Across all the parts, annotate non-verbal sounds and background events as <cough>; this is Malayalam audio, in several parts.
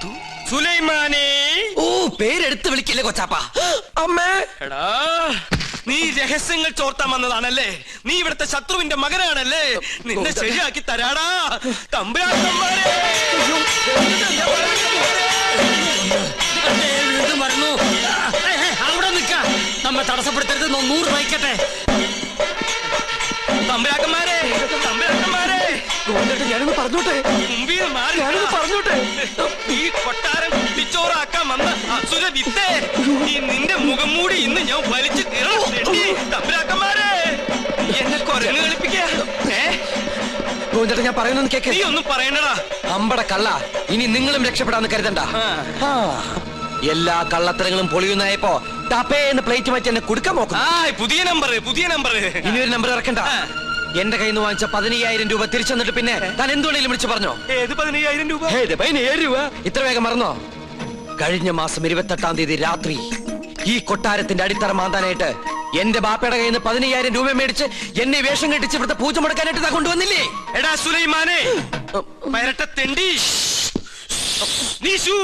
ചത്തു സുലൈമാനെ. ഓ പേരെടുത്ത് വിളിക്കില്ലേ കൊച്ചാപ്പ. അമ്മേ. എടാ. നീ രഹസ്യങ്ങൾ ചോർത്താൻ വന്നതാണല്ലേ? നീ ഇവിടുത്തെ ശത്രുവിന്റെ മകനാണല്ലേ? നിന്നെ ശരിയാക്കി തരാടാ. തമ്പുരാക്കന്മാരെ. ഇത് മറന്നു? അവിടെ നിൽക്ക. നമ്മെ തടസ്സപ്പെടുത്തരുത്. നൂറ് വഹിക്കട്ടെ തമ്പുരാക്കന്മാരെ തമ്പുരാക്കന്മാരെ. ഞാനൊന്ന് പറഞ്ഞോട്ടെ? ഞാനൊന്ന് പറഞ്ഞോട്ടെ? ഈ കൊട്ടാരം കുട്ടിച്ചോറാക്കാൻ വന്ന അസുര വിത്തേ ഈ നിന്റെ മുഖം മൂടി ഇന്ന് ഞാൻ വലിച്ചു തമ്പുരാക്കന്മാരെ എന്നെ കൊരങ്ങ് കളിപ്പിക്ക. ഏ? ഗോവിന്ദേട്ടൻ ഞാൻ പറയുന്നൊന്ന് കേക്ക്. നീ ഒന്നും പറയണ്ടടാ. അമ്പട കള്ള. ഇനി നിങ്ങളും രക്ഷപ്പെടാന്ന് കരുതണ്ട. എല്ലാ കള്ളത്തരങ്ങളും പൊളിയുന്നായപ്പോ ടപ്പേന്ന് പ്ലേറ്റ് മാറ്റി എന്നെ കൊടുക്കാൻ നോക്കാം. പുതിയ നമ്പർ പുതിയ നമ്പർ ഇനി ഒരു നമ്പർ ഇറക്കണ്ട. എന്റെ കയ്യിൽ നിന്ന് വാങ്ങിച്ച പതിനയ്യായിരം രൂപ തിരിച്ചു തന്നിട്ട് പിന്നെ താൻ എന്തുകൊണ്ടെങ്കിലും വിളിച്ചു പറഞ്ഞോ? ഏത് പതിനയ്യായിരം രൂപ? ഏത് പതിനയ്യായിരം രൂപ. ഇത്ര വേഗം മറന്നോ? കഴിഞ്ഞ മാസം ഇരുപത്തെട്ടാം തീയതി രാത്രി ഈ കൊട്ടാരത്തിന്റെ അടിത്തറ മാന്താനായിട്ട് എന്റെ ബാപ്പയുടെ കയ്യിൽ നിന്ന് പതിനയ്യായിരം രൂപ മേടിച്ച് എന്നെ വേഷം കെട്ടിച്ച് ഇവിടുത്തെ പൂജ മുടക്കാനായിട്ട് ഇതാ കൊണ്ടുവന്നില്ലേ? എടാ സുലൈമാനെ. പരട്ട തെണ്ടി. നീശു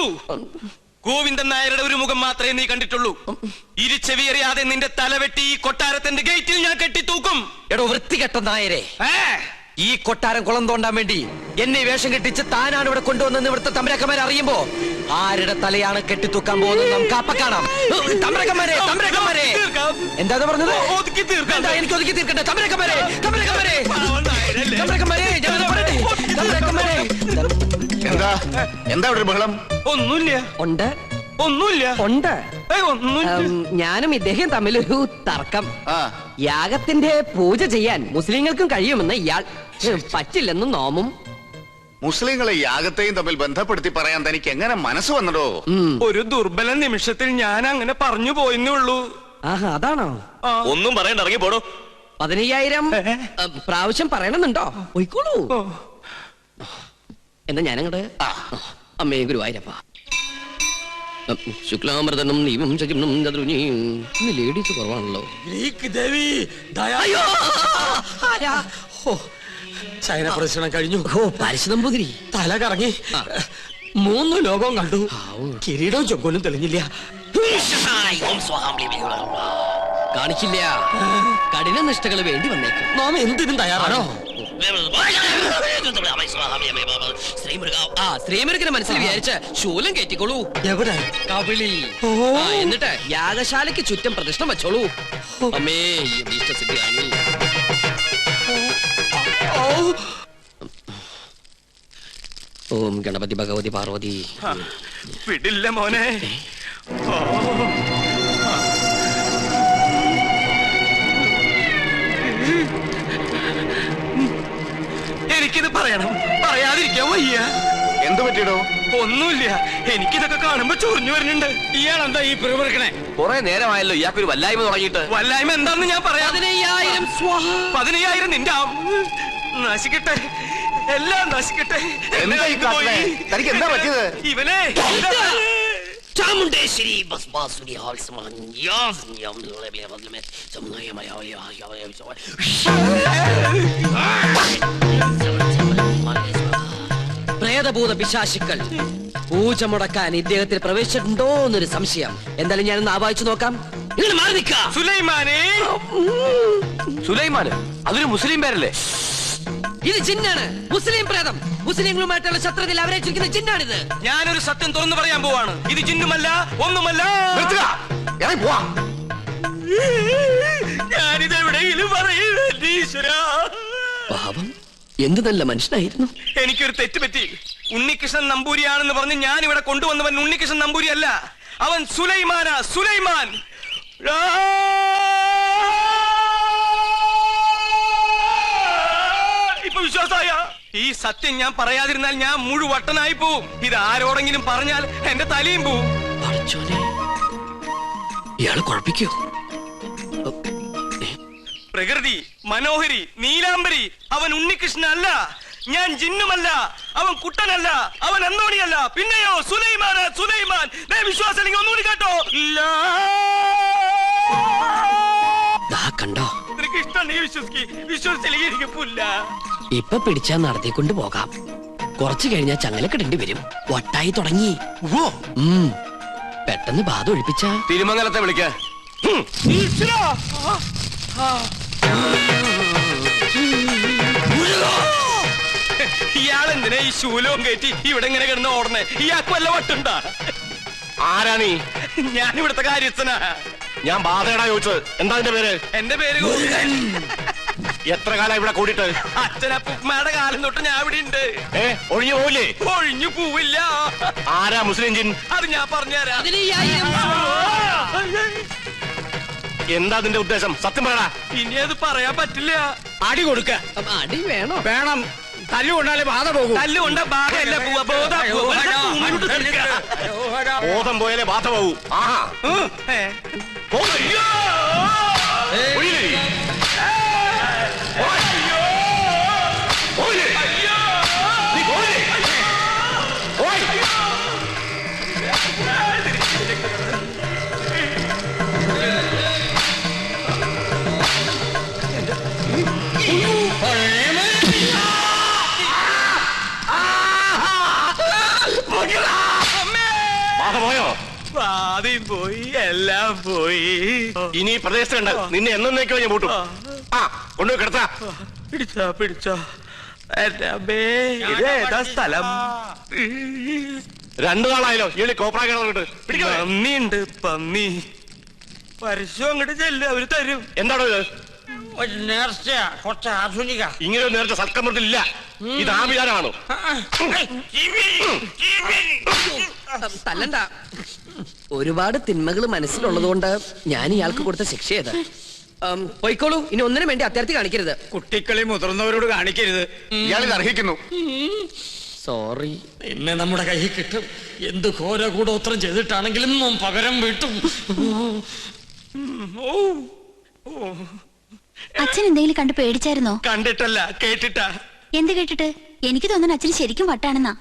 ഗോവിന്ദൻ നായരുടെ ഒരു മുഖം മാത്രമേ നീ കണ്ടിട്ടുള്ളൂ. ഇരിച്ചവിയറിയാതെ നിന്റെ തലവെട്ടി ഈ കൊട്ടാരത്തിന്റെ ഗേറ്റിൽ ഞാൻ കെട്ടിത്തൂക്കും. എടോ വൃത്തികെട്ട നായരെ. ഈ കൊട്ടാരം കുളം തോണ്ടാൻ വേണ്ടി എന്നെ വേഷം കെട്ടിച്ച് താനാണ് ഇവിടെ കൊണ്ടുവന്നെന്ന് ഇവിടുത്തെ തമ്പരക്കന്മാരെ അറിയുമ്പോ ആരുടെ തലയാണ് കെട്ടിത്തൂക്കാൻ പോകുന്നത് നമുക്ക് അപ്പ കാണാം. തമ്പരക്കന്മാരെ തമ്പരക്കന്മാരെ. എന്താ പറഞ്ഞത്? ഒ- ഒതുക്കി തീർക്കാം. എനിക്ക് ഒതുക്കി തീർക്കട്ടെ തമ്പരക്കന്മാരെ തമ്പരക്കന്മാരെ? തമ്പരക്കന്മാരെ പറയട്ടെ? തമ്പരക്കന്മാരെ എന്താ? എന്താ ഇവിടെ ഒരു ബഹളം? ഒന്നുമില്ല. ഉണ്ട്. ഒന്നുമില്ല. ഉണ്ട്. ഏയ്, ഒന്നുമില്ല. ഉം, ഞാനും ഇദ്ദേഹം തമ്മിലൊരു തർക്കം. ആ. യാഗത്തിന്റെ പൂജ ചെയ്യാൻ മുസ്ലിങ്ങൾക്കും കഴിയുമെന്ന് ഇയാൾ പറ്റില്ലെന്നും പറ്റില്ലെന്ന് നോമും. മുസ്ലിങ്ങളെ യാഗത്തെയും തമ്മിൽ ബന്ധപ്പെടുത്തി പറയാൻ തനിക്ക് എങ്ങനെ മനസ്സ് വന്നടോ? ഒരു ദുർബല നിമിഷത്തിൽ ഞാൻ അങ്ങനെ പറഞ്ഞു പോയിന്നേ ഉള്ളൂ. ആഹാ അതാണോ? ആ. ഒന്നും പറയണ്ട ഇറങ്ങി പോടോ. പതിനയ്യായിരം ഉം, പ്രാവശ്യം പറയണമെന്നുണ്ടോ? പോയിക്കോളൂ. ഓ. എന്നാ ഞാനങ്ങട്? അമ്മേ ഗുരുവായൂരപ്പ. ശുക്ലാമൃതനും നീവും ശകിനും ചതുരുനിയും ഇന്ന് ലേഡീസ് കുറവാണല്ലോ! ആരാ? ഓ, ചൈന പ്രദർശനം കഴിഞ്ഞു. ഓ പാരിശു തല കറങ്ങി. മൂന്ന് ലോകവും കണ്ടു. കിരീടവും ചൊക്കോലും തെളിഞ്ഞില്ല. കാണിച്ചില്ല. കഠിന നിഷ്ഠകൾ വേണ്ടി വന്നേക്കും. നാം എന്തിനും തയ്യാറാണോ? ആ മനസ്സിൽ വിചാരിച്ച് ശൂലം കയറ്റിക്കോളൂ. എവിടെ? കവിളിൽ. എന്നിട്ട് യാഗശാലയ്ക്ക് ചുറ്റും പ്രദക്ഷിണം വെച്ചോളൂ. അമ്മേ ഈ ഓം. ഗണപതി ഭഗവതി പാർവതി. വിടില്ല മോനെ. പറയണം. പറയാതിരിക്കാൻ വയ്യ. എന്ത് പറ്റിയടോ? ഒന്നുമില്ല. എനിക്കിതൊക്കെ കാണുമ്പോ ചൊറിഞ്ഞു വരുന്നുണ്ട്. ഇയാളെന്താ ഈ പിറുപിറുക്കണേ? കൊറേ നേരമായല്ലോ ഇയാൾക്ക് ഒരു വല്ലായ്മ തുടങ്ങിയിട്ട്. വല്ലായ്മ എന്താന്ന് ഞാൻ പറയാം. പതിനയ്യായിരം നിന്റെ നശിക്കട്ടെ. എല്ലാം നശിക്കട്ടെ. എന്താ ഈ കാട്ടണേ? തനിക്ക് എന്താ പറ്റിയത്? ഇവനെ ചാമുണ്ടേശ്വരി ഭസ്മാസുരി പ്രേതഭൂത പിശാശുക്കൾ. പൂജ മുടക്കാൻ ഇദ്ദേഹത്തിൽ പ്രവേശിച്ചിട്ടുണ്ടോ എന്നൊരു സംശയം. എന്തായാലും ഞാനൊന്ന് ആവാഹിച്ചു നോക്കാം. നിങ്ങൾ മാറി നിൽക്ക സുലൈമാനെ. സുലൈമാന് അതൊരു മുസ്ലിം പേരല്ലേ? ഇത് ജിന്നാണ്. മുസ്ലിം പ്രേതം. മുസ്ലിങ്ങളുമായിട്ടുള്ള ശത്രുതയിൽ അവരെ ചുരുക്കുന്ന ജിന്നാണിത്. ഞാനൊരു സത്യം തുറന്നു പറയാൻ പോവാണ്. ഇത് ജിന്നുമല്ല ഒന്നുമല്ല. നിർത്തുക. ഇറങ്ങി പോവാ എന്ത് നല്ല മനുഷ്യനായിരുന്നു? എനിക്കൊരു തെറ്റ് പറ്റി. ഉണ്ണികൃഷ്ണൻ നമ്പൂരിയാണെന്ന് പറഞ്ഞ് ഞാൻ ഇവിടെ കൊണ്ടുവന്നവൻ ഉണ്ണികൃഷ്ണൻ നമ്പൂരി അല്ല. അവൻ സുലൈമാനാ സുലൈമാൻ! ഇപ്പൊ വിശ്വാസായ? ഈ സത്യം ഞാൻ പറയാതിരുന്നാൽ ഞാൻ മുഴുവട്ടനായി പോവും. ഇത് ആരോടെങ്കിലും പറഞ്ഞാൽ എന്റെ തലയും പോവും. ഇയാൾ കുഴപ്പിക്കോ? പ്രകൃതി മനോഹരി നീലാംബരി അവൻ ഉണ്ണികൃഷ്ണൻ അല്ല ഞാൻ ജിന്നുമല്ല അവൻ കുട്ടനല്ല അവൻ അന്നോണിയല്ല. പിന്നെയോ സുലൈമാൻ സുലൈമാൻ. വിശ്വാസം അല്ലെങ്കിൽ ഒന്നുകൂടി കേട്ടോ. ഇല്ല. ദാ കണ്ടോ? കൃഷ്ണൻ നീ വിശ്വസിക്ക്. വിശ്വസിച്ചില്ലെങ്കിൽ എനിക്ക് പുല്ല ഇപ്പൊ പിടിച്ചാ നടത്തിക്കൊണ്ട് പോകാം. കുറച്ചു കഴിഞ്ഞാൽ ചങ്ങലക്കിടേണ്ടി വരും. വട്ടായി തുടങ്ങി. പെട്ടെന്ന് ബാധ ഒഴിപ്പിച്ച. തിരുമംഗലത്തെ വിളിക്ക. ഇയാളെന്തിനാ ഈ ശൂലവും കയറ്റി ഇവിടെ ഇങ്ങനെ കിടന്ന് ഓടണേ ഇയാൾക്ക് വല്ല വട്ടുണ്ടാ? ആരാ നീ? ഞാൻ ഇവിടുത്തെ കാര്യസ്ഥനാ. ഞാൻ ബാധയടാ ചോദിച്ചത്. എന്താ എന്റെ പേര്? എന്റെ പേര്. എത്ര കാലം ഇവിടെ കൂടിയിട്ട്? അച്ഛനപ്പുമ്മയുടെ കാലം തൊട്ട് ഞാൻ ഇവിടെ ഉണ്ട്. ഏ ഒഴിഞ്ഞു പോവില്ലേ? ഒഴിഞ്ഞു പോവില്ല. ആരാ മുസ്ലിം ജിൻ? അത് ഞാൻ പറഞ്ഞുതരാം. എന്താ നിന്റെ ഉദ്ദേശം? സത്യം പറയടാ. ഇനി അത് പറയാൻ പറ്റില്ല. അടി കൊടുക്ക. അടി വേണോ? വേണം. തല്ലുകൊണ്ടാലേ ബാധ പോകും. തല്ലുകൊണ്ട ഭാഗമല്ല പോവാ ബോധാ. ബോധം പോയാലേ ബാധ പോകൂ ആഹാ. എല്ലാം പോയി. ഇനി ഈ കണ്ട നിന്നെ എന്നേക്കോ ഞാൻ പൂട്ടും. ആ. കൊണ്ടുപോയി കിടത്താ. പിടിച്ചോ പിടിച്ചോ. ഇതേതാ സ്ഥലം? രണ്ടു നാളായാലോ ഈ കോപ്രാ കിടന്നിട്ട് പിടിക്കണേ പന്നിയുണ്ട് പന്നി. പരസ്യം അങ്ങോട്ട് ചെല്ലും അവർ തരും. എന്താണോ ഇത്? ഒരു നേർച്ച കുറച്ച് ആധുനിക. ഇങ്ങനെ ഒരു നേരത്തെ സൽക്കമൃത്തിലില്ല ഇത് ആഭിചാരമാണോ തല്ലണ്ട. ഒരുപാട് തിന്മകൾ മനസ്സിലുള്ളതുകൊണ്ട് ഞാൻ ഇയാൾക്ക് കൊടുത്ത ശിക്ഷ ഏത്? പോയിക്കോളൂ. ഇനി ഒന്നിനും വേണ്ടി അത്യാർത്ഥി കാണിക്കരുത്. കുട്ടികളെ മുതിർന്നവരോട് കാണിക്കരുത്. ഇയാളിത് അർഹിക്കുന്നു. സോറി ഇന്ന് നമ്മുടെ കയ്യിൽ കിട്ടും. എന്ത് ഘോര കൂടോത്രം ചെയ്തിട്ടാണെങ്കിലും നാം പകരം വീട്ടും. ഓ. അച്ഛൻ എന്തെങ്കിലും കണ്ട് പേടിച്ചായിരുന്നോ? കണ്ടിട്ടല്ല കേട്ടിട്ടാ. എന്ത് കേട്ടിട്ട്? എനിക്ക് തോന്നുന്നു അച്ഛന് ശരിക്കും വട്ടാണെന്നാ.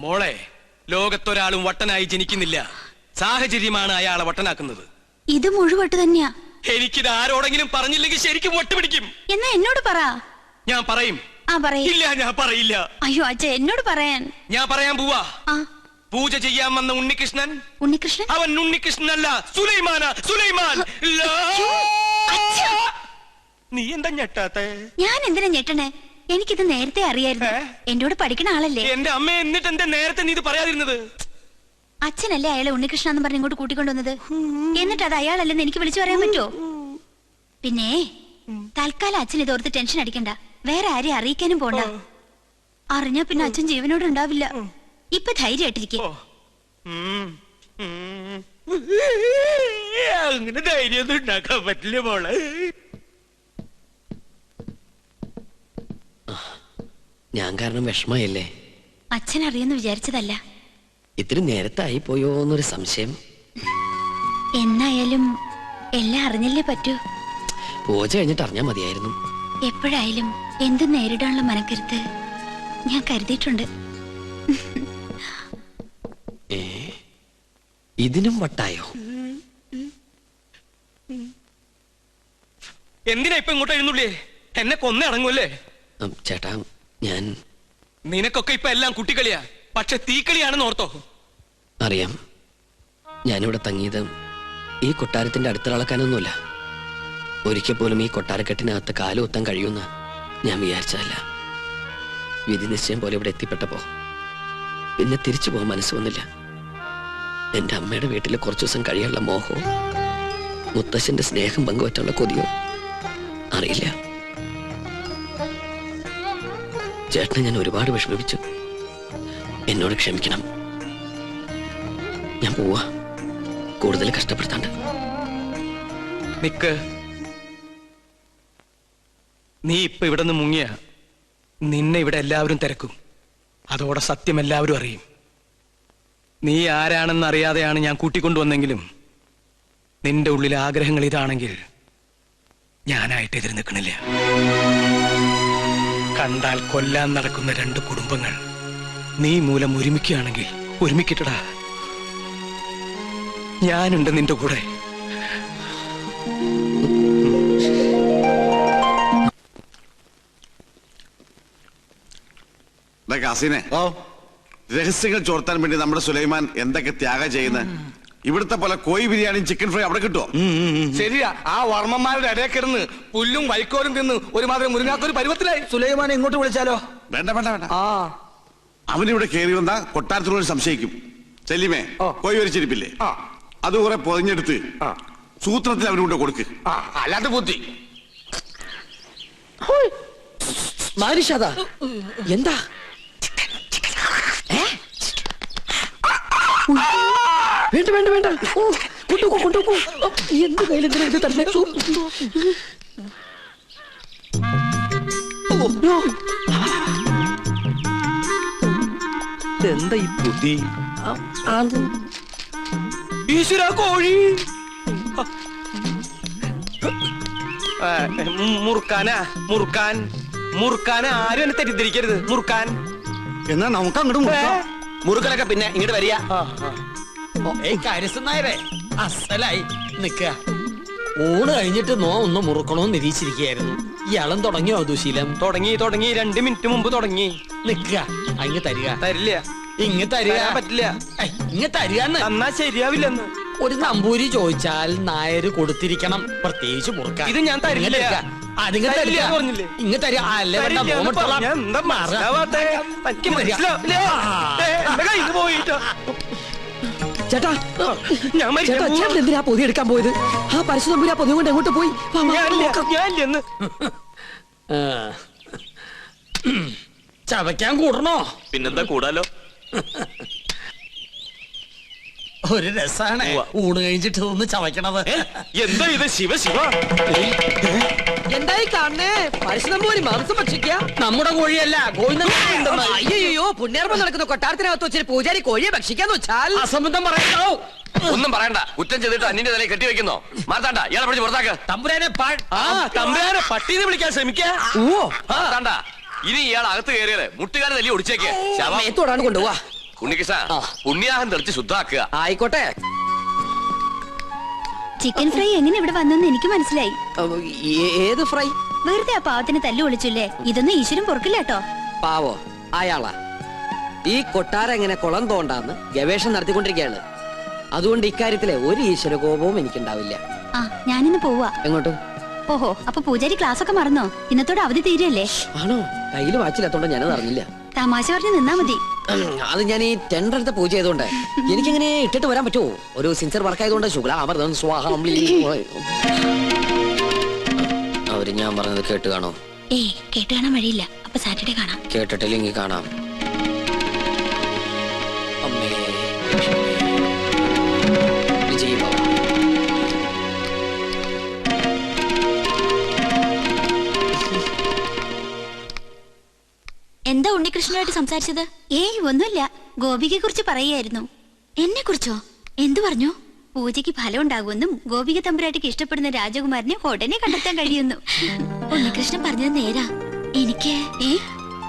മോളെ ലോകത്തൊരാളും വട്ടനായി ജനിക്കുന്നില്ല. സാഹചര്യമാണ് അയാളെ വട്ടനാക്കുന്നത്. ഇത് മുഴുവട്ട് തന്നെയാ. എനിക്കിത് ആരോടെങ്കിലും പറഞ്ഞില്ലെങ്കിൽ ശരിക്കും വട്ടുപിടിക്കും. എന്നാ എന്നോട് പറ. ഞാൻ പറയും. ആ പറയേ. ഇല്ല ഞാൻ പറയില്ല. അയ്യോ അച്ഛ എന്നോട് പറയാൻ. ഞാൻ പറയാൻ പോവാ. ആ. പൂജ ചെയ്യാൻ വന്ന ഉണ്ണികൃഷ്ണൻ? ഉണ്ണികൃഷ്ണൻ? അവൻ ഉണ്ണികൃഷ്ണൻ അല്ല സുലൈമാന സുലൈമാൻ. ലാ. അച്ഛാ. നീ എന്താ ഞെട്ടാത്തെ? ഞാൻ എന്തിനാ ഞെട്ടണേ? എനിക്കിത് നേരത്തെ അറിയായിരുന്നു. ഏ? എന്നോട് പഠിക്കണ ആളല്ലേ? എന്റെ അമ്മ എന്നിട്ട് എന്താ നേരത്തെ നീ ഇത് പറയാതിരുന്നത്? അച്ഛനല്ലേ അയാളെ ഉണ്ണികൃഷ്ണ എന്ന് പറഞ്ഞ് ഇങ്ങോട്ട് കൂട്ടിക്കൊണ്ടുവന്നത്? എന്നിട്ട് അത് അയാളല്ലെന്ന് എനിക്ക് വിളിച്ചു പറയാൻ പറ്റുമോ? പിന്നെ തൽക്കാലം അച്ഛൻ ഇത് ഓർത്ത് ടെൻഷൻ അടിക്കണ്ട. വേറെ ആരെയും അറിയിക്കാനും പോണ്ട. അറിഞ്ഞാ പിന്നെ അച്ഛൻ ജീവനോട് ഉണ്ടാവില്ല. ഇപ്പൊ ധൈര്യമായിട്ടിരിക്കേ. അങ്ങനെ ധൈര്യമൊന്നും ഉണ്ടാക്കാൻ പറ്റില്ല മോളെ. ഞാൻ കാരണം വിഷമയല്ലേ അച്ഛൻ അറിയെന്ന് വിചാരിച്ചതല്ല. ഇത്തിരി നേരത്തായി പോയോ എന്നൊരു സംശയം. എന്നായാലും എല്ലാം അറിഞ്ഞല്ലേ പറ്റൂ? പൂജ കഴിഞ്ഞിട്ട് അറിഞ്ഞാ മതിയായിരുന്നു. എപ്പോഴായാലും എന്ത് നേരിടാനുള്ള മനക്കരുത്ത് ഞാൻ കരുതിയിട്ടുണ്ട്. ഇതിനും വട്ടായോ? എന്തിനാ ഇപ്പൊ ഇങ്ങോട്ട് എഴുന്നള്ളിയേ? എന്നെ കൊന്നടങ്ങൂല്ലേ ചേട്ടാ ഞാൻ നിനക്കൊക്കെ ഇപ്പൊ എല്ലാം കുട്ടിക്കളിയാ പക്ഷെ തീക്കളിയാണെന്ന് ഓർത്തോ. അറിയാം. ഞാനിവിടെ തങ്ങിയത് ഈ കൊട്ടാരത്തിന്റെ അടുത്തിളക്കാനൊന്നുമില്ല. ഒരിക്കൽ പോലും ഈ കൊട്ടാരക്കെട്ടിനകത്ത് കാലുകുത്താൻ കഴിയുമെന്ന് ഞാൻ വിചാരിച്ചതല്ല. വിധി നിശ്ചയം പോലെ ഇവിടെ എത്തിപ്പെട്ടപ്പോ പിന്നെ തിരിച്ചു പോകാൻ മനസ്സ് വന്നില്ല. എന്റെ അമ്മയുടെ വീട്ടിൽ കുറച്ചു ദിവസം കഴിയാനുള്ള മോഹവും മുത്തശ്ശന്റെ സ്നേഹം പങ്കുവറ്റുള്ള കൊതിയോ അറിയില്ല. ചേട്ടനെ ഞാൻ ഒരുപാട് വിഷമിപ്പിച്ചു. എന്നോട് ക്ഷമിക്കണം. ഞാൻ പോവാ. കൂടുതൽ കഷ്ടപ്പെടുത്താണ്ട്. നിക്ക്. നീ ഇപ്പൊ ഇവിടെ നിന്ന് മുങ്ങിയ നിന്നെ ഇവിടെ എല്ലാവരും തിരക്കും. അതോടെ സത്യം എല്ലാവരും അറിയും. നീ ആരാണെന്ന് അറിയാതെയാണ് ഞാൻ കൂട്ടിക്കൊണ്ടുവന്നെങ്കിലും നിന്റെ ഉള്ളിലെ ആഗ്രഹങ്ങൾ ഇതാണെങ്കിൽ ഞാനായിട്ട് എതിർ നിൽക്കണില്ല. കണ്ടാൽ കൊല്ലാൻ നടക്കുന്ന രണ്ട് കുടുംബങ്ങൾ നീ മൂലം ഒരുമിക്കുകയാണെങ്കിൽ ഒരുമിക്കട്ടടാ. ഞാനുണ്ട് നിന്റെ കൂടെ. കാസിനെ രഹസ്യങ്ങൾ ചോർത്താൻ വേണ്ടി നമ്മുടെ സുലൈമാൻ എന്തൊക്കെ ത്യാഗം ചെയ്യുന്നത്? ഇവിടുത്തെ പോലെ കോഴി ബിരിയാണിയും ചിക്കൻ ഫ്രൈ അവിടെ കിട്ടുമോ ശരിയാ. ആ വർമ്മന്മാരുടെ ഇടയിൽ കിടന്ന് പുല്ലും വൈക്കോലും തിന്ന് ഒരുമാതിരി മുരുങ്ങാത്തൊരു പരുവത്തിലായി. സുലൈമാനെ ഇങ്ങോട്ട് വിളിച്ചാലോ? വേണ്ട വേണ്ട വേണ്ട. ആ. അവനിവിടെ കയറി വന്ന കൊട്ടാരത്തിനോട് സംശയിക്കും. ചെല്ലിമേ പോയി വരിച്ചിരിപ്പില്ലേ ആ. അത് കുറെ പൊതിഞ്ഞെടുത്ത് ആ. സൂത്രത്തിൽ അവനുകൊണ്ട് കൊടുക്ക്. ആ അല്ലാത്ത ബുദ്ധി. മാരിഷാദ എന്താ? വേണ്ട വേണ്ട വേണ്ട. കൊണ്ടുപോ കൊണ്ടുപോ. എന്ത് കയ്യിലെന്തിനാ ഇത് തന്നെ എന്താ ഈ ബുദ്ധി? ഈശ്വര കോഴി. മുറുക്കാനാ മുറുക്കാൻ. മുറുക്കാൻ ആരും എന്നെ തെറ്റിദ്ധരിക്കരുത്. മുറുക്കാൻ. എന്നാ നമുക്ക് അങ്ങോട്ട്? മുറുക്കലൊക്കെ പിന്നെ ഇങ്ങോട്ട് വരിക. ഏയ് അസലായി നിക്ക ഊണ് കഴിഞ്ഞിട്ട് നോ ഒന്ന് മുറുക്കണോന്ന് നിരീക്ഷിച്ചിരിക്കുകയായിരുന്നു. ഇയാളും തുടങ്ങിയോ ദുശീലം? തുടങ്ങി തുടങ്ങി. രണ്ട് മിനിറ്റ് മുമ്പ് തുടങ്ങി. നിക്ക അങ്ങ് തരിക. തരില്ല. ഇങ്ങ് തരിക. തരാൻ പറ്റില്ല. ഏയ്, ഇങ്ങ് തരികന്ന് എന്നാ ശരിയാവില്ലെന്ന്. ഒരു നമ്പൂരി ചോദിച്ചാൽ നായര് കൊടുത്തിരിക്കണം. പ്രത്യേകിച്ച് മുറുക്ക. ഇത് ഞാൻ തരില്ല. നിങ്ങ തരില്ല തരിക. എന്ന് പറഞ്ഞില്ലേ? ഇങ്ങ് തരിക. അല്ലേ വേണ്ട, തരില്ല എന്ന് പറഞ്ഞാ എന്താ മാറുക. മനസ്സിലാവാത്തെ? എനിക്ക് ഇങ്ങ് തരിക. മനസ്സിലാവില്ല. ഏ, എന്റെ കയ്യിൽ നിന്ന് പോയിട്ടോ. ചേട്ടാ ഞാൻ ചേട്ടാ ചേട്ടൻ എന്തിനാ പൊതി എടുക്കാൻ പോയത്? ആ പരശു നമ്പൂരി ആ പൊതി കൊണ്ട് എങ്ങോട്ട് പോയി. ചവയ്ക്കാൻ കൂടണോ? പിന്നെന്താ കൂടാലോ? ഒരു രസാണ്. ഊണ് കഴിഞ്ഞിട്ട് ഒന്ന് ചവയ്ക്കണത്. എന്താ ഇത്? ശിവ ശിവ. എന്തായി കാണണേ പരശു പോലും മാംസം ഭക്ഷിക്ക നമ്മുടെ കോഴിയല്ല ഗോവിന്ദൻ അയ്യോ പുണ്യാർമ്മം നടക്കുന്ന കൊട്ടാരത്തിനകത്ത് വെച്ചൊരു പൂജാരി കോഴിയെ ഭക്ഷിക്കാന്ന് വെച്ചാൽ? അസംബന്ധം പറയട്ടോ ഒന്നും പറയണ്ട. കുറ്റം ചെയ്തിട്ട് അന്യന്റെ തലയിൽ കെട്ടി വെക്കുന്നു? മാർത്താണ്ട ഇയാളെ പിടിച്ച് പുറത്താക്ക. തമ്പുരാനെ ആ തമ്പുരാനെ പട്ടീനെ വിളിക്കാൻ ശ്രമിക്കാ. ഓ മാർത്താണ്ട ഇനി ഇയാൾ അകത്ത് കയറിയത് മുട്ടുകാരെ തല്ലി ഒടിച്ചേക്ക്. ശവം. മേത്തോടാണ് കൊണ്ടുപോവാ. ഉണ്ണികൃഷ്ണ പുണ്യാഹം തെളിച്ച് ശുദ്ധാക്കുക ആയിക്കോട്ടെ. ചിക്കൻ ഫ്രൈ എങ്ങനെ ഇവിടെ വന്നെന്ന് എനിക്ക് മനസ്സിലായി. ഏത് ഫ്രൈ വെറുതെ ആ പാവത്തിന് തല്ലു വിളിച്ചില്ലേ ഇതൊന്നും ഈശ്വരൻ പൊറക്കില്ല കേട്ടോ. പാവോ അയാളാ. ഈ കൊട്ടാരം എങ്ങനെ കുളം തോണ്ടാന്ന് ഗവേഷണം നടത്തിക്കൊണ്ടിരിക്കുകയാണ്. അതുകൊണ്ട് ഇക്കാര്യത്തിലെ ഒരു ഈശ്വര കോപവും എനിക്കുണ്ടാവില്ല. ആ ഞാനിന്ന് പോവാ. എങ്ങോട്ട്? ഓഹോ അപ്പൊ പൂജാരി ക്ലാസ് ഒക്കെ മറന്നോ? ഇന്നത്തോടെ അവധി തീരല്ലേ ആണോ? കയ്യിൽ വാച്ചില്ലാത്തോണ്ട് ഞാനത് അറിഞ്ഞില്ല തമാശ പറഞ്ഞ് നിന്നാ മതി. അത് ഞാൻ ഈ ടെൻഡർ എടുത്ത പൂജ ചെയ്തോണ്ട്. എനിക്കിങ്ങനെ ഇട്ടിട്ട് വരാൻ പറ്റുമോ ഒരു സിൻസിയർ വർക്ക് ആയതുകൊണ്ട് ശുക്ലാമൃതം സ്വാഹം <laughs> അവർ ഞാൻ പറഞ്ഞത് കേട്ട് കാണോ ഏ കേട്ട് കാണാൻ വഴിയില്ല. അപ്പൊ സാറ്റർഡേ കാണാം. കേട്ടിട്ടില്ലെങ്കിൽ കാണാം. അമ്മേ വിജയ് ഭവ എന്താ ഉണ്ണികൃഷ്ണനായിട്ട് സംസാരിച്ചത്? ഏയ് ഒന്നുമില്ല. ഗോപികയെ കുറിച്ച് പറയുകയായിരുന്നു. എന്നെ കുറിച്ചോ എന്തു പറഞ്ഞു? പൂജയ്ക്ക് ഫലം ഉണ്ടാകുമെന്നും ഗോപിക തമ്പുരാട്ടിക്ക് ഇഷ്ടപ്പെടുന്ന രാജകുമാരനെ ഉടനെ കണ്ടെത്താൻ കഴിയുന്നു. <laughs> ഉണ്ണികൃഷ്ണൻ പറഞ്ഞത് നേരാ. എനിക്ക് ഏ?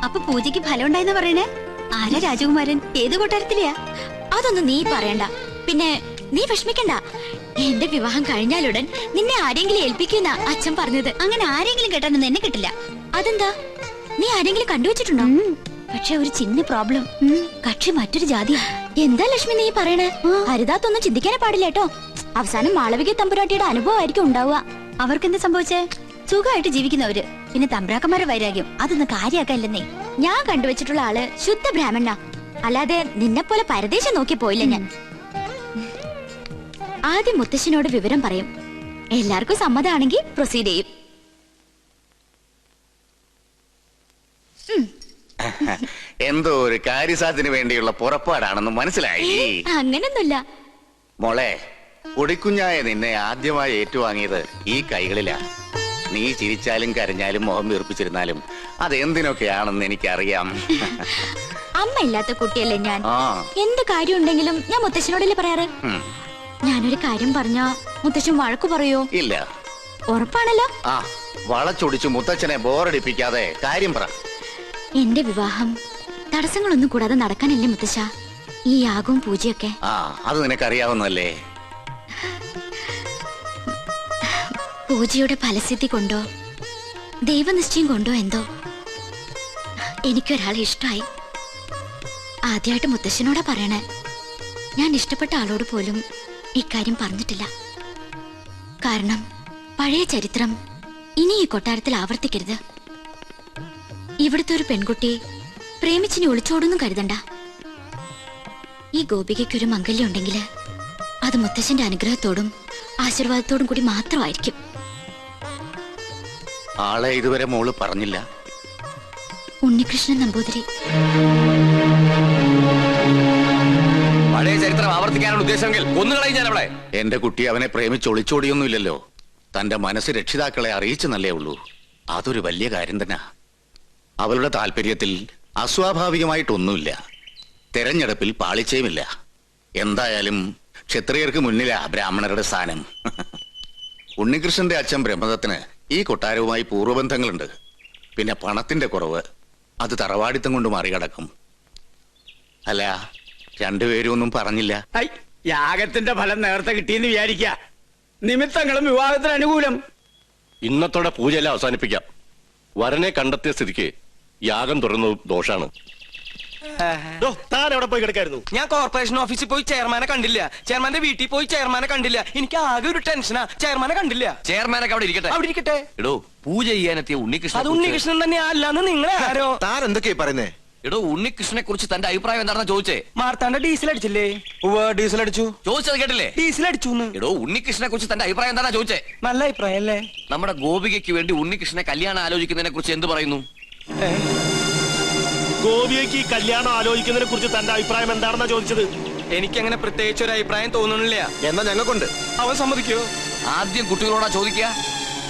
അപ്പൊ പൂജയ്ക്ക് ഫലം ഉണ്ടായെന്ന് പറയണേ? ആരാ രാജകുമാരൻ? ഏത് കൊട്ടാരത്തിലെയാ? അതൊന്നും നീ പറയണ്ട. പിന്നെ നീ വിഷമിക്കണ്ട. എന്റെ വിവാഹം കഴിഞ്ഞാലുടൻ നിന്നെ ആരെങ്കിലും ഏൽപ്പിക്കുന്ന അച്ഛൻ പറഞ്ഞത്. അങ്ങനെ ആരെങ്കിലും കേട്ടാനൊന്നും എന്നെ കിട്ടില്ല. അതെന്താ? നീ ആരെങ്കിലും കണ്ടുവച്ചിട്ടുണ്ടോ? പക്ഷെ ഒരു ചിന്ന പ്രോബ്ലം കക്ഷി മറ്റൊരു ജാതി എന്താ ലക്ഷ്മി നീ പറയണേ? ഹരിതാത്തൊന്നും ചിന്തിക്കാനേ പാടില്ല കേട്ടോ. അവസാനം മാളവിക തമ്പുരാട്ടിയുടെ അനുഭവമായിരിക്കും ഉണ്ടാവുക. അവർക്ക് എന്ത് സംഭവിച്ചേ? സുഖമായിട്ട് ജീവിക്കുന്നവര്. പിന്നെ തമ്പ്രാക്കന്മാരെ വൈരാഗ്യം. അതൊന്നും കാര്യാക്കല്ലെന്നേ ഞാൻ കണ്ടുവച്ചിട്ടുള്ള ആൾ ശുദ്ധ ബ്രാഹ്മണ അല്ലാതെ നിന്നെ പോലെ പരദേശം നോക്കി പോയില്ല ഞാൻ. ആദ്യം മുത്തശ്ശനോട് വിവരം പറയും. എല്ലാവർക്കും സമ്മതമാണെങ്കിൽ പ്രൊസീഡ് ചെയ്യും. എന്തോ ഒരു കാര്യസാധ്യത്തിന് വേണ്ടിയുള്ള പുറപ്പാടാണെന്ന് മനസ്സിലായി. അങ്ങനൊന്നുമില്ല. മോളെ കൊടിക്കുഞ്ഞായ നിന്നെ ആദ്യമായി ഏറ്റുവാങ്ങിയത് ഈ കൈകളിലാ. നീ ചിരിച്ചാലും കരഞ്ഞാലും മുഖം വീർപ്പിച്ചിരുന്നാലും അതെന്തിനൊക്കെയാണെന്ന് എനിക്കറിയാം. അമ്മ ഇല്ലാത്ത കുട്ടിയല്ലേ ഞാൻ? എന്ത് കാര്യം ഉണ്ടെങ്കിലും ഞാൻ മുത്തശ്ശനോടല്ലേ പറയാറ്? ഞാനൊരു കാര്യം പറഞ്ഞ മുത്തശ്ശൻ വഴക്കു പറയോ? ഇല്ല. ഉറപ്പാണല്ലോ. ആ വളച്ചൊടിച്ച് മുത്തച്ഛനെ ബോറടിപ്പിക്കാതെ കാര്യം പറ. എന്റെ വിവാഹം തടസ്സങ്ങളൊന്നും കൂടാതെ നടക്കാനല്ലേ മുത്തശ്ശ? ഈ യാഗവും പൂജയൊക്കെ? ആ അത് നിനക്കറിയാവുന്നല്ലേ പൂജയുടെ ഫലസിദ്ധി കൊണ്ടോ? ദൈവനിശ്ചയം കൊണ്ടോ എന്തോ? എനിക്കൊരാളെ ഇഷ്ടമായി. ആദ്യമായിട്ട് മുത്തശ്ശനോടാ പറയണേ. ഞാൻ ഇഷ്ടപ്പെട്ട ആളോട് പോലും ഇക്കാര്യം പറഞ്ഞിട്ടില്ല. കാരണം പഴയ ചരിത്രം ഇനി ഈ കൊട്ടാരത്തിൽ ആവർത്തിക്കരുത്. ഇവിടുത്തെ ഒരു പെൺകുട്ടി പ്രേമിച്ചിനി ഒളിച്ചോടൊന്നും കരുതണ്ട. ഈ ഗോപികയ്ക്കൊരു മംഗല്യം ഉണ്ടെങ്കിൽ അത് മുത്തശ്ശന്റെ അനുഗ്രഹത്തോടും ആശീർവാദത്തോടും കൂടി മാത്രമായിരിക്കും. ആളെ ഇതുവരെ മോൾ പറഞ്ഞില്ല. ഉണ്ണികൃഷ്ണൻ നമ്പൂതിരി. പഴയ ചരിത്രം ആവർത്തിക്കാനുള്ള ഉദ്ദേശമെങ്കിൽ ഒന്നുകളയും ഞാൻ അവിടെ എന്റെ കുട്ടി അവനെ പ്രേമിച്ച് ഒളിച്ചോടിയൊന്നുമില്ലല്ലോ. തന്റെ മനസ്സ് രക്ഷിതാക്കളെ അറിയിച്ചു നല്ലേ ഉള്ളൂ. അതൊരു വലിയ കാര്യം തന്നെ. അവളുടെ താല്പര്യത്തിൽ അസ്വാഭാവികമായിട്ടൊന്നുമില്ല. തെരഞ്ഞെടുപ്പിൽ പാളിച്ചയുമില്ല. എന്തായാലും ക്ഷത്രിയർക്ക് മുന്നിലാ ബ്രാഹ്മണരുടെ സ്ഥാനം. <laughs> ഉണ്ണികൃഷ്ണന്റെ അച്ഛൻ ബ്രഹ്മദത്തിന് ഈ കൊട്ടാരവുമായി പൂർവബന്ധങ്ങളുണ്ട്. പിന്നെ പണത്തിന്റെ കുറവ് അത് തറവാടിത്തം കൊണ്ട് മറികടക്കും. അല്ല രണ്ടുപേരും ഒന്നും പറഞ്ഞില്ല. ഐ, യാഗത്തിന്റെ ഫലം നേരത്തെ കിട്ടിയെന്ന് വിചാരിക്ക. നിമിത്തങ്ങളും വിവാഹത്തിന് അനുകൂലം. ഇന്നത്തോടെ പൂജയെല്ലാം അവസാനിപ്പിക്കാം. വരനെ കണ്ടെത്തിയ സ്ഥിതിക്ക് യാഗം തുറന്നു ദോഷാണ്. താൻ എവിടെ പോയി കിടക്കായിരുന്നു? ഞാൻ കോർപ്പറേഷൻ ഓഫീസിൽ പോയി ചെയർമാനെ കണ്ടില്ല. ചെയർമാന്റെ വീട്ടിൽ പോയി ചെയർമാനെ കണ്ടില്ല. എനിക്ക് ആകെ ഒരു ടെൻഷനാ ചെയർമാനെ കണ്ടില്ല. ചെയർമാനൊക്കെ അവിടെ ഇരിക്കട്ടെ? അവിടെ ഇരിക്കട്ടെ. എടോ പൂജ ചെയ്യാനെത്തിയ ഉണ്ണികൃഷ്ണൻ അത് ഉണ്ണികൃഷ്ണൻ തന്നെ അല്ലാന്ന് നിങ്ങളെ ആരോ? താൻ എന്തൊക്കെയാ പറയുന്നേ? എടോ ഉണ്ണികൃഷ്ണനെ കുറിച്ച് തന്റെ അഭിപ്രായം എന്താണെന്ന് ചോദിച്ചേ? മാർത്താണ്ട ഡീസൽ അടിച്ചില്ലേ? ഡീസൽ അടിച്ചു. ചോദിച്ചത് കേട്ടില്ലേ? ഡീസൽ അടിച്ചു എടോ ഉണ്ണികൃഷ്ണനെ കുറിച്ച് തന്റെ അഭിപ്രായം എന്താണെന്ന് ചോദിച്ചേ? നല്ല അഭിപ്രായം അല്ലേ? നമ്മുടെ ഗോപികയ്ക്ക് വേണ്ടി ഉണ്ണികൃഷ്ണനെ കല്യാണം ആലോചിക്കുന്നതിനെ കുറിച്ച് എന്ത് പറയുന്നു? ഗോപിയയ്ക്ക് ഈ കല്യാണം ആലോചിക്കുന്നതിനെ കുറിച്ച് തന്റെ അഭിപ്രായം എന്താണെന്നാ ചോദിച്ചത്? എനിക്കങ്ങനെ പ്രത്യേകിച്ച് ഒരു അഭിപ്രായം തോന്നുന്നില്ല. എന്നാ ഞങ്ങൾക്കുണ്ട്. അവൻ സമ്മതിക്കോ? ആദ്യം കുട്ടികളോടാ ചോദിക്കുക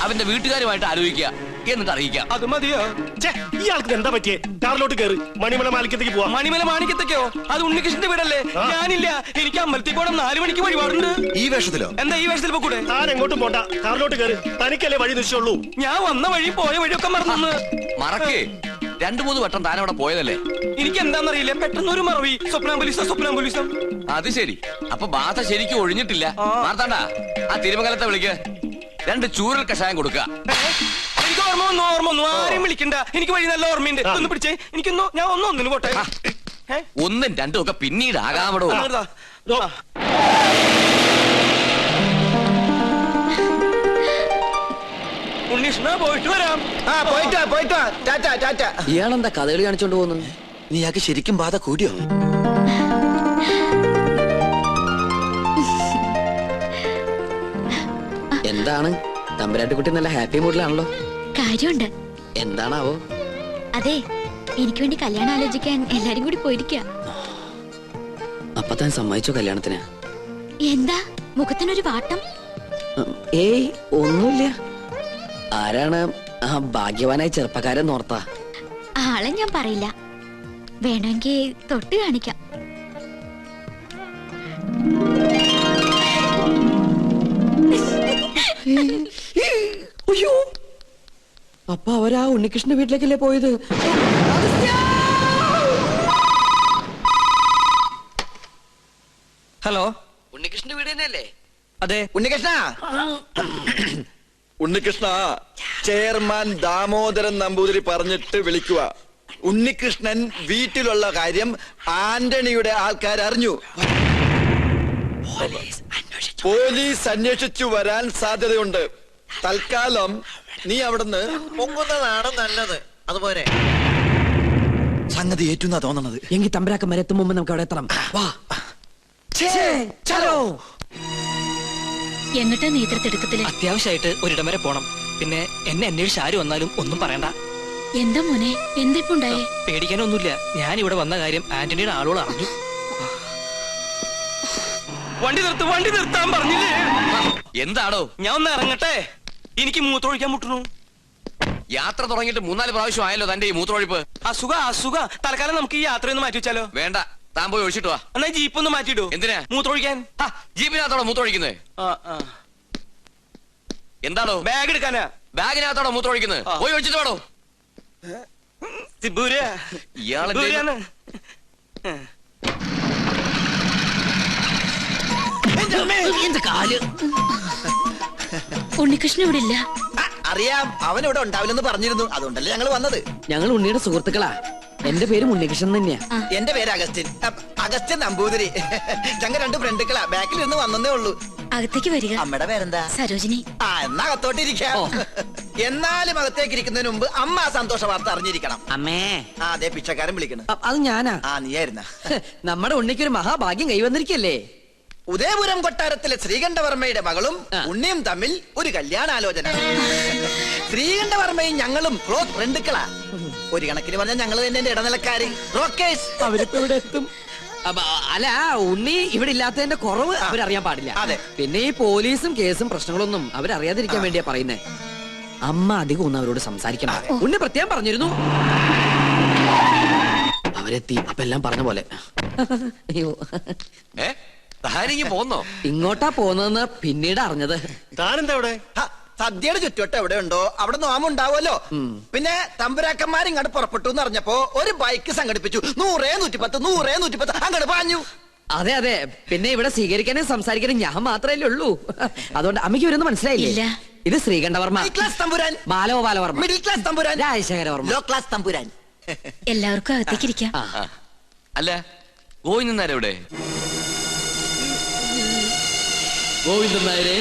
അവന്റെ വീട്ടുകാരുമായിട്ട് ആലോചിക്കുക. എന്നിട്ട് അറിയിക്കാം. അത് മതിയോ? ഛേ, ഇയാൾക്ക് എന്താ പറ്റിയേ? കാറിലോട്ട് കയറി മണിമല മാലിക്കത്തേക്ക് പോവാ. മണിമല മാണിക്കത്തേക്കോ അത് ഉണ്ണികൃഷ്ണന്റെ വീടല്ലേ? ആ. ഞാനില്ല. എനിക്ക് അമ്പലത്തിൽ പോകണം നാലു മണിക്ക് വഴിപാടുണ്ട്. ഈ വേഷത്തിലോ? എന്താ ഈ വേഷത്തിൽ പോക്കൂടെ? താൻ എങ്ങോട്ടും പോണ്ട. കാറിലോട്ട് കയറി തനിക്കല്ലേ വഴി നിശ്ചയുള്ളൂ ഞാൻ വന്ന വഴി പോയ വഴിയൊക്കെ മറന്നു മറക്കേ. രണ്ടു മൂന്ന് വട്ടം താൻ അവിടെ പോയതല്ലേ? എനിക്ക് എന്താണെന്നറിയില്ല പെട്ടെന്ന് ഒരു മറവി. സ്വപ്നാംബുലിസം സ്വപ്നാംബുലിസം. അത് ശരി. അപ്പൊ ബാധ ശരിക്കും ഒഴിഞ്ഞിട്ടില്ല. മാർത്താണ്ട ആ തിരുമംഗലത്തെ വിളിക്ക്. രണ്ട് ചൂരൽ കഷായം കൊടുക്കുക ഓർമ്മ വന്നു ഓർമ്മ വന്നു. ആരെയും വിളിക്കണ്ട. എനിക്ക് വഴി നല്ല ഓർമ്മയുണ്ട്. ഒന്ന് പിടിച്ചേ. എനിക്കൊന്നു ഞാൻ ഒന്നും ഒന്നിന് പോട്ടെ. ഒന്നും രണ്ടും ഒക്കെ പിന്നീട് ആകാമടോ. ഉണ്ണീഷ്ണ പോയിട്ട് വരാം. ആ പോയിട്ടോ പോയിട്ടാ. ടാറ്റ ടാറ്റ. ഇയാളെന്താ കഥകളി കാണിച്ചോണ്ട് പോകുന്നു? നീ ആക്ക് ശരിക്കും ബാധ കൂടിയോ? എന്താണ്? തമ്പരാട്ടുകുട്ടി നല്ല ഹാപ്പി മൂഡിലാണല്ലോ. കാര്യമുണ്ട്. എന്താണാവോ? അതെ എനിക്ക് വേണ്ടി കല്യാണം ആലോചിക്കാൻ എല്ലാരും കൂടി പോയിരിക്കുക അപ്പൊ താൻ സമ്മതിച്ചോ കല്യാണത്തിന്? എന്താ? മുഖത്തിനൊരു വാട്ടം? ഏയ് ഒന്നുമില്ല. ആരാണ് ആ ഭാഗ്യവാനായ ചെറുപ്പക്കാരൻ നോർത്താ? ആളെ ഞാൻ പറയില്ല. വേണമെങ്കിൽ തൊട്ട് കാണിക്കാം. അയ്യോ. അപ്പൊ അവരാ ഉണ്ണികൃഷ്ണന്റെ വീട്ടിലേക്കല്ലേ പോയത്? ഹലോ? ഉണ്ണികൃഷ്ണന്റെ വീട് തന്നെയല്ലേ? അതെ. ഉണ്ണികൃഷ്ണ! ഉണ്ണികൃഷ്ണ ചെയർമാൻ ദാമോദരൻ നമ്പൂതിരി പറഞ്ഞിട്ട് വിളിക്കുക ഉണ്ണികൃഷ്ണൻ വീട്ടിലുള്ള കാര്യം ആന്റണിയുടെ ആൾക്കാർ അറിഞ്ഞു. പോലീസ് അന്വേഷിച്ചു വരാൻ സാധ്യതയുണ്ട്. തൽക്കാലം നീ അവിടുന്ന് പൊങ്ങുന്നതാണ് നല്ലത്. അതുപോലെ. സംഗതി ഏറ്റുന്നാ തോന്നണത്. എങ്കിൽ തമ്പരാക്കം വരെ എത്തും മുമ്പ് നമുക്ക് അവിടെ എത്തണം. വാ. എങ്ങട്ടാ നേതൃത്വത്തിൽ അത്യാവശ്യമായിട്ട് ഒരിടം വരെ പോണം. പിന്നെ എന്നെ അന്വേഷിച്ച് ആര് വന്നാലും ഒന്നും പറയണ്ട. എന്താ മോനെ? എന്തിപ്പുണ്ടായേ? പേടിക്കാനൊന്നുമില്ല. ഞാൻ ഇവിടെ വന്ന കാര്യം ആന്റണിയുടെ ആളുകൾ അറിഞ്ഞു. വണ്ടി നിർത്ത് വണ്ടി നിർത്താൻ പറഞ്ഞില്ലേ? എന്താണോ ഞാൻ ഒന്ന് ഇറങ്ങട്ടെ? എനിക്ക് മൂത്രമൊഴിക്കാൻ മുട്ടുന്നു. യാത്ര തുടങ്ങിയിട്ട് മൂന്നാൽ പ്രാവശ്യം ആയല്ലോ തന്റെ ഈ മൂത്രമൊഴിപ്പ്. അസുഖ അസുഖ. തൽക്കാലം നമുക്ക് ഈ യാത്രയൊന്ന് മാറ്റി വെച്ചാലോ? വേണ്ട താൻ പോയി ഒഴിച്ചിട്ട് വാ. എന്നാ ജീപ്പ് ഒന്ന് മാറ്റിയിടൂ. എന്തിനാ? മൂത്രമൊഴിക്കാൻ. ആ, ജീപ്പിനകത്തോടെ മൂത്രമൊഴിക്കുന്നത്. എന്താണോ? ബാഗ് എടുക്കാനാ. ബാഗിനകത്തോടെ മൂത്രമൊഴിക്കുന്നത്. പോയി ഒഴിച്ചിട്ട് വേണോ സിബൂര കാൽ? സിബൂരാണ്. ഉണ്ണികൃഷ്ണൻ ഇവിടെ ഇല്ല അറിയാം. അവൻ ഇവിടെ ഉണ്ടാവില്ലെന്ന് പറഞ്ഞിരുന്നു. അതുകൊണ്ടല്ലേ ഞങ്ങൾ വന്നത്. ഞങ്ങൾ ഉണ്ണിയുടെ സുഹൃത്തുക്കളാ. എന്റെ പേര് ഉണ്ണികൃഷ്ണൻ തന്നെയാ. എന്റെ പേര് അഗസ്റ്റിൻ. അഗസ്റ്റിൻ നമ്പൂതിരി. ഞങ്ങൾ രണ്ട് ഫ്രണ്ടുക്കളാ. ബാക്കിൽ നിന്ന് വന്നേ ഉള്ളൂ. അകത്തേക്ക് വരിക. അമ്മയുടെ പേരെന്താ? സരോജിനി. ആ എന്നാ അകത്തോട്ടിരിക്കാം. എന്നാലും അകത്തേക്ക് ഇരിക്കുന്നതിന് മുമ്പ് അമ്മ ആ സന്തോഷ വാർത്ത അറിഞ്ഞിരിക്കണം. അമ്മേ. ആ അതെ പിച്ചക്കാരൻ വിളിക്കണം. അത് ഞാനാ. ആ നീയായിരുന്ന. നമ്മുടെ ഉണ്ണിക്കൊരു മഹാഭാഗ്യം കൈവന്നിരിക്കല്ലേ? ഉദയപുരം കൊട്ടാരത്തിലെ ശ്രീകണ്ഠവർമ്മയുടെ മകളും ഉണ്ണിയും തമ്മിൽ ഒരു കല്യാണാലോചന. ശ്രീകണ്ഠവർമ്മയും ഞങ്ങളും ക്ലോസ് ഫ്രണ്ടുക്കളാ ഒരു കണക്കിന് പറഞ്ഞാൽ ഞങ്ങൾ തന്നെ എന്റെ ഇടനിലക്കാര്. റോക്കേഴ്സ് അവരിപ്പോ ഇവിടെ എത്തും. അല്ല ഉണ്ണി ഇവിടെ ഇല്ലാത്തതിന്റെ കുറവ് അവരറിയാൻ പാടില്ല. അതെ. പിന്നെ ഈ പോലീസും കേസും പ്രശ്നങ്ങളൊന്നും അവരറിയാതിരിക്കാൻ വേണ്ടിയാ പറയുന്നേ. അമ്മ അധികം ഒന്നും അവരോട് സംസാരിക്കണം ഉണ്ണി പ്രത്യേകം പറഞ്ഞിരുന്നു. അവരെത്തി അപ്പൊ എല്ലാം പറഞ്ഞ പോലെ. അയ്യോ. ഏ? താനിങ്ങി പോന്നോ? ഇങ്ങോട്ടാ പോന്നതെന്ന് പിന്നീട് അറിഞ്ഞത്. താനെന്താ ഇവിടെ ഹ, സദ്യയുടെ ചുറ്റുവട്ടം എവിടെ ഉണ്ടോ അവിടെ നോമ ഉണ്ടാവുമല്ലോ പിന്നെ തമ്പുരാക്കന്മാർ ഇങ്ങോട്ട് പുറപ്പെട്ടു എന്ന് അറിഞ്ഞപ്പോ ഒരു ബൈക്ക് സംഘടിപ്പിച്ചു. നൂറേ നൂറ്റിപ്പത്ത് നൂറേ നൂറ്റിപ്പത്ത് അങ്ങോട്ട് പാഞ്ഞു. അതെ അതെ. പിന്നെ ഇവിടെ സ്വീകരിക്കാനും സംസാരിക്കാനും ഞാൻ മാത്രമല്ലേ ഉള്ളൂ. അതുകൊണ്ട് അമ്മയ്ക്ക് ഇവരൊന്നും മനസ്സിലായില്ല? ഇത് ശ്രീകണ്ഠവർമ്മ. ക്ലാസ് തമ്പുരാൻ. ബാലോ ബാലവർമ്മ. മിഡിൽ ക്ലാസ് തമ്പുരാൻ. രാജശേഖരവർമ്മ. ലോ ക്ലാസ് തമ്പുരാൻ. എല്ലാവർക്കും അകത്തേക്കിരിക്കാം അല്ല ഗോവിന്ദൻ എവിടെ? ഗോവിന്ദൻ നായരെ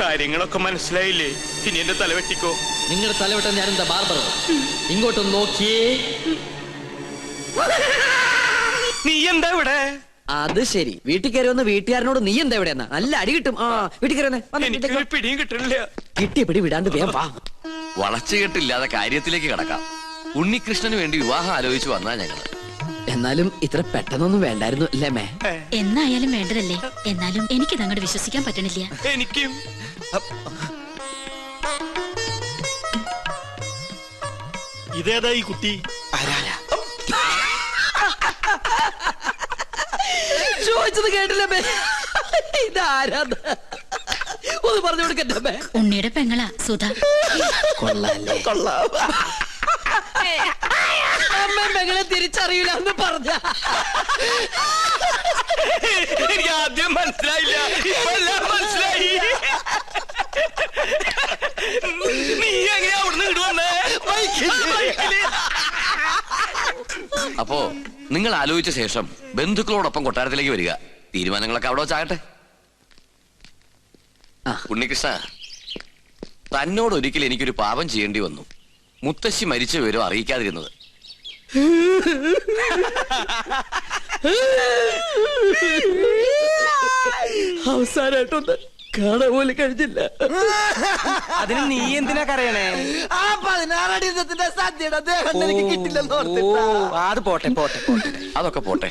കാര്യങ്ങളൊക്കെ മനസ്സിലായില്ലേ? ഇനി എന്റെ തലവെട്ടിക്കോ നിങ്ങളുടെ തലവട്ടം ഞാനെന്താ ബാർബറോ ഇങ്ങോട്ടൊന്ന് നോക്കിയേ. നീ എന്താ ഇവിടെ? അത് ശരി. വീട്ടിൽ കയറി വന്ന് വീട്ടുകാരനോട് നീ എന്താ ഇവിടെ എന്നാ? നല്ല അടി കിട്ടും. ആ വീട്ടിൽ കയറി വന്നേ. പിടിയും കിട്ടിയ പിടി വിടാണ്ട് വേഗം വാ. വളച്ചുകെട്ടില്ലാതെ കാര്യത്തിലേക്ക് കടക്കാം. ഉണ്ണികൃഷ്ണന് വേണ്ടി വിവാഹം ആലോചിച്ച് വന്നാ ഞങ്ങൾ. എന്നാലും ഇത്ര പെട്ടെന്നൊന്നും വേണ്ടായിരുന്നു അല്ലേ മേ? എന്നായാലും വേണ്ടതല്ലേ. എന്നാലും എനിക്കിത് അങ്ങോട്ട് വിശ്വസിക്കാൻ പറ്റണില്ല. എനിക്കും. ഇതേതാ ഈ കുട്ടി? ചോദിച്ചത് കേട്ടില്ല മേ. ഇതാരാന്ന് ഒന്ന് പറഞ്ഞു കൊടുക്കട്ടെ മേ. ഉണ്ണിയുടെ പെങ്ങളാ സുധ. കൊള്ളാല്ലേ അമ്മ മകളെ തിരിച്ചറിയില്ല എന്ന് <laughs> എനിക്ക് ആദ്യം മനസ്സിലായില്ല. ഇപ്പെല്ലാം മനസ്സിലായി. <laughs> നീ എങ്ങനെയാ അവിടുന്ന് ഇങ്ങോട്ട് വന്നേ. അപ്പോ നിങ്ങൾ ആലോചിച്ച ശേഷം ബന്ധുക്കളോടൊപ്പം കൊട്ടാരത്തിലേക്ക് വരിക. തീരുമാനങ്ങളൊക്കെ അവിടെ വെച്ചാകട്ടെ. ഉണ്ണികൃഷ്ണ തന്നോട് ഒരിക്കൽ എനിക്കൊരു പാപം ചെയ്യേണ്ടി വന്നു. മുത്തശ്ശി മരിച്ച വിവരം അറിയിക്കാതിരുന്നത്. അവസാനായിട്ടൊന്ന് കാണാൻ പോലും കഴിഞ്ഞില്ല. അതിന് നീ എന്തിനാ കരയണേ? ആ പതിനാറടി ദിവസത്തിന്റെ സദ്യയുടെ ദേഹം എനിക്ക് കിട്ടില്ലെന്ന് ഓർത്തിട്ടാ. അത് പോട്ടെ പോട്ടെ പോട്ടെ. അതൊക്കെ പോട്ടെ.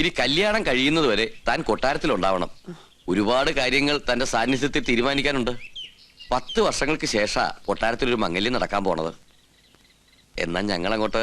ഇനി കല്യാണം കഴിയുന്നത് വരെ താൻ കൊട്ടാരത്തിൽ ഉണ്ടാവണം ഒരുപാട് കാര്യങ്ങൾ തന്റെ സാന്നിധ്യത്തിൽ തീരുമാനിക്കാനുണ്ട്. പത്ത് വർഷങ്ങൾക്ക് ശേഷ കൊട്ടാരത്തിൽ ഒരു മംഗല്യം നടക്കാൻ പോണത്. എന്നാ ഞങ്ങളങ്ങോട്ട്